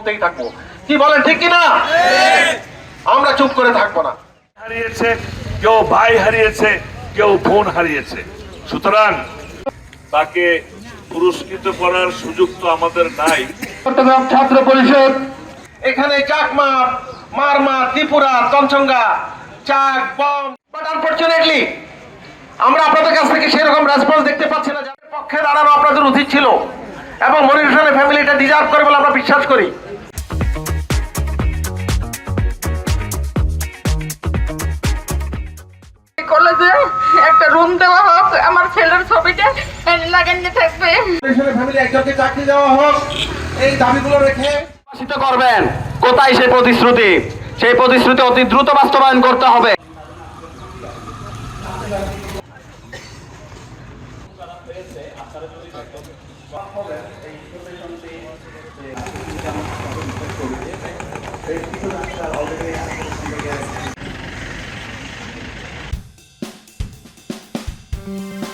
বলতেই থাকব। কি বলেন ঠিক কিনা? আমরা চুপ করে থাকব না। হারিয়েছে কেউ ভাই হারিয়েছে কেউ বোন হারিয়েছে। সুতরাং তাকে পুরস্কৃত করার সুযোগ তো আমাদের নাই। চট্টগ্রাম ছাত্র পরিষদ এখানে চাকমা মারমা ত্রিপুরা তঞ্চঙ্গা চাক বম বাট আনফরচুনেটলি আমরা আপনাদের কাছ থেকে সেরকম রেসপন্স দেখতে পাচ্ছি না। যাদের পক্ষে দাঁড়ানো আপনাদের উচিত ছিল এবং মনির হোসেনের ফ্যামিলি এটা ডিজার্ভ করে বলে আমরা বিশ্বাস করি। কলেজে একটা রুম দেওয়া হোক আমার ছেলের ছবিটা লাগানো থাকবে। একজনকে চাকরি দেওয়া হোক এই দাবিগুলো রেখে করবেন। কোথায় সেই প্রতিশ্রুতি? সেই প্রতিশ্রুতি অতি দ্রুত বাস্তবায়ন করতে হবে। you